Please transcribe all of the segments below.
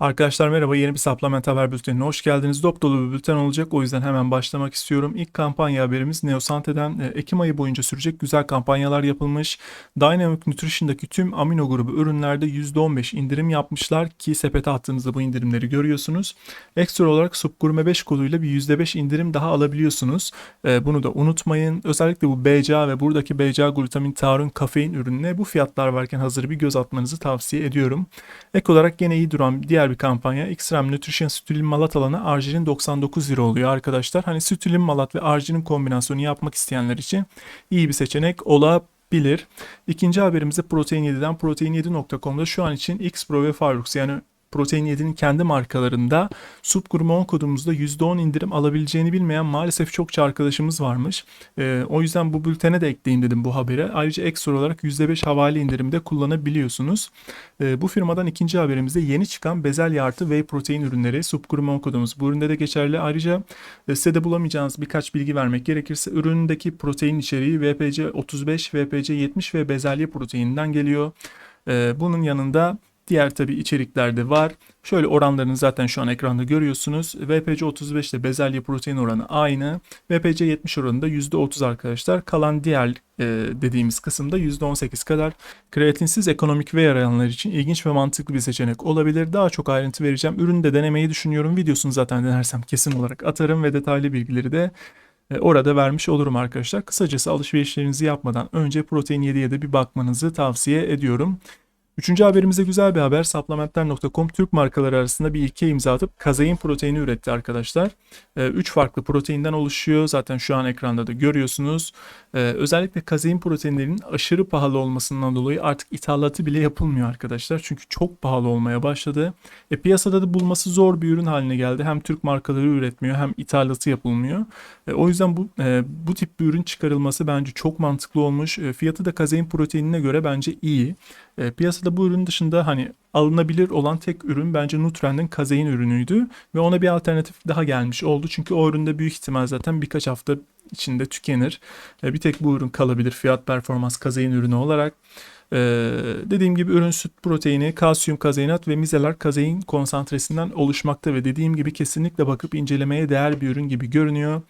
Arkadaşlar merhaba yeni bir supplement haber bültenine hoş geldiniz. Dop dolu bir bülten olacak o yüzden hemen başlamak istiyorum. İlk kampanya haberimiz Neosante'den e, Ekim ayı boyunca sürecek güzel kampanyalar yapılmış. Dynamic Nutrition'daki tüm amino grubu ürünlerde %15 indirim yapmışlar ki sepete attığınızda bu indirimleri görüyorsunuz. Ekstra olarak Subgurme 5 koduyla bir %5 indirim daha alabiliyorsunuz. E, Bunu da unutmayın. Özellikle bu BCA ve buradaki BCA glutamin taurun kafein ürününe bu fiyatlar varken hazır bir göz atmanızı tavsiye ediyorum. Ek olarak gene iyi duran diğer bir kampanya Xrem Nutrition Sütülin Malat alanı arginin 99 lira oluyor arkadaşlar. Hani sütülin malat ve arginin kombinasyonu yapmak isteyenler için iyi bir seçenek olabilir. İkinci haberimize Protein 7'den protein7.com'da şu an için X Pro ve Farlux yani Protein 7'nin kendi markalarında subgrumon kodumuzda %10 indirim alabileceğini bilmeyen maalesef çokça arkadaşımız varmış. Ee, o yüzden bu bültene de ekleyeyim dedim bu habere. Ayrıca ekstra olarak %5 havale indirimde kullanabiliyorsunuz. Ee, bu firmadan ikinci haberimizde yeni çıkan bezelye artı whey protein ürünleri subgrumon kodumuz. Bu üründe de geçerli. Ayrıca e, sitede bulamayacağınız birkaç bilgi vermek gerekirse üründeki protein içeriği VPC 35, VPC 70 ve bezelye proteininden geliyor. Ee, bunun yanında Diğer tabi içeriklerde var. Şöyle oranlarını zaten şu an ekranda görüyorsunuz. VPC 35 ile bezelye protein oranı aynı. VPC 70 oranında %30 arkadaşlar. Kalan diğer e, dediğimiz kısımda %18 kadar. Kreatinsiz ekonomik ve arayanlar için ilginç ve mantıklı bir seçenek olabilir. Daha çok ayrıntı vereceğim. Ürünü de denemeyi düşünüyorum. Videosunu zaten denersem kesin olarak atarım ve detaylı bilgileri de e, orada vermiş olurum arkadaşlar. Kısacası alışverişlerinizi yapmadan önce Protein 7'ye de bir bakmanızı tavsiye ediyorum. Üçüncü haberimize güzel bir haber. Supplementler.com Türk markaları arasında bir ilke imza atıp kazein proteini üretti arkadaşlar. 3 ee, farklı proteinden oluşuyor. Zaten şu an ekranda da görüyorsunuz. Ee, özellikle kazein proteinlerinin aşırı pahalı olmasından dolayı artık ithalatı bile yapılmıyor arkadaşlar. Çünkü çok pahalı olmaya başladı. E, piyasada da bulması zor bir ürün haline geldi. Hem Türk markaları üretmiyor hem ithalatı yapılmıyor. E, o yüzden bu e, bu tip bir ürün çıkarılması bence çok mantıklı olmuş. E, fiyatı da kazein proteinine göre bence iyi. E, piyasada bu ürün dışında hani alınabilir olan tek ürün bence Nutrend'in kazein ürünüydü ve ona bir alternatif daha gelmiş oldu. Çünkü o üründe büyük ihtimal zaten birkaç hafta içinde tükenir. E, bir tek bu ürün kalabilir fiyat performans kazein ürünü olarak. Ee, dediğim gibi ürün süt proteini, kalsiyum kazeinat ve mizeler kazein konsantresinden oluşmakta ve dediğim gibi kesinlikle bakıp incelemeye değer bir ürün gibi görünüyor.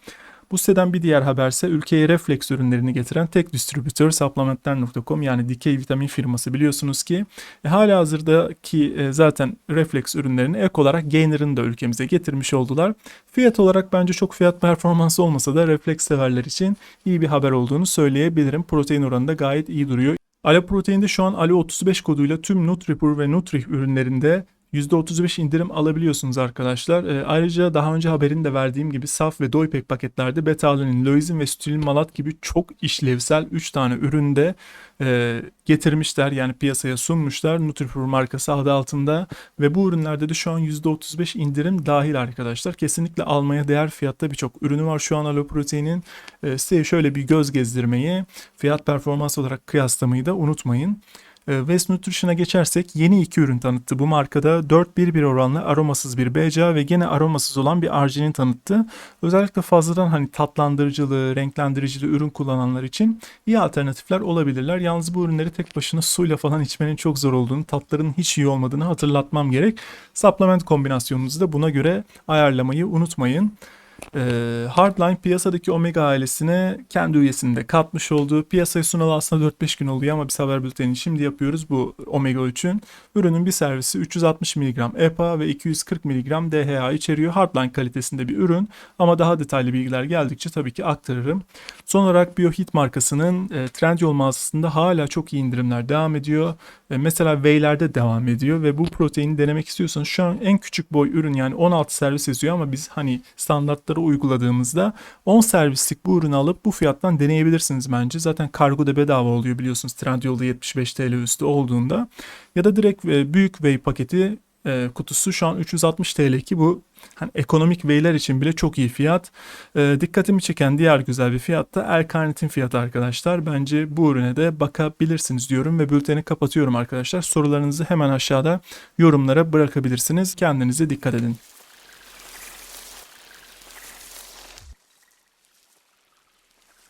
Bu siteden bir diğer haberse ülkeye refleks ürünlerini getiren tek distribütör supplementler.com yani dikey vitamin firması biliyorsunuz ki e, hala hazırdaki e, zaten refleks ürünlerini ek olarak Gainer'ın da ülkemize getirmiş oldular. Fiyat olarak bence çok fiyat performansı olmasa da refleks severler için iyi bir haber olduğunu söyleyebilirim. Protein oranı da gayet iyi duruyor. Alo Protein'de şu an Alo 35 koduyla tüm Nutripur ve Nutrih ürünlerinde %35 indirim alabiliyorsunuz arkadaşlar. E, ayrıca daha önce haberini de verdiğim gibi saf ve doypek paketlerde beta-alanine, leuizin ve sütülin malat gibi çok işlevsel 3 tane üründe e, getirmişler. Yani piyasaya sunmuşlar. Nutripur markası adı altında ve bu ürünlerde de şu an %35 indirim dahil arkadaşlar. Kesinlikle almaya değer fiyatta birçok ürünü var şu an Aloprotein'in. E, size şöyle bir göz gezdirmeyi, fiyat performans olarak kıyaslamayı da unutmayın. Ee, West Nutrition'a geçersek yeni iki ürün tanıttı. Bu markada 4-1-1 oranlı aromasız bir BCA ve gene aromasız olan bir arginin tanıttı. Özellikle fazladan hani tatlandırıcılı, renklendiricili ürün kullananlar için iyi alternatifler olabilirler. Yalnız bu ürünleri tek başına suyla falan içmenin çok zor olduğunu, tatlarının hiç iyi olmadığını hatırlatmam gerek. Supplement kombinasyonunuzu da buna göre ayarlamayı unutmayın. E, Hardline piyasadaki Omega ailesine kendi üyesinde katmış olduğu piyasaya sunalı aslında 4-5 gün oluyor ama biz haber bültenini şimdi yapıyoruz bu Omega 3'ün. Ürünün bir servisi 360 mg EPA ve 240 mg DHA içeriyor. Hardline kalitesinde bir ürün ama daha detaylı bilgiler geldikçe tabii ki aktarırım. Son olarak BioHit markasının e, Trendyol mağazasında hala çok iyi indirimler devam ediyor. E, mesela Whey'lerde devam ediyor ve bu proteini denemek istiyorsanız şu an en küçük boy ürün yani 16 servis yazıyor ama biz hani standartları uyguladığımızda 10 servislik bu ürünü alıp bu fiyattan deneyebilirsiniz bence. Zaten kargo da bedava oluyor biliyorsunuz Trendyol'da 75 TL üstü olduğunda. Ya da direkt e, büyük whey paketi e, kutusu şu an 360 TL ki bu hani ekonomik veyler için bile çok iyi fiyat. E, dikkatimi çeken diğer güzel bir fiyat da El Carnet'in fiyatı arkadaşlar. Bence bu ürüne de bakabilirsiniz diyorum ve bülteni kapatıyorum arkadaşlar. Sorularınızı hemen aşağıda yorumlara bırakabilirsiniz. Kendinize dikkat edin.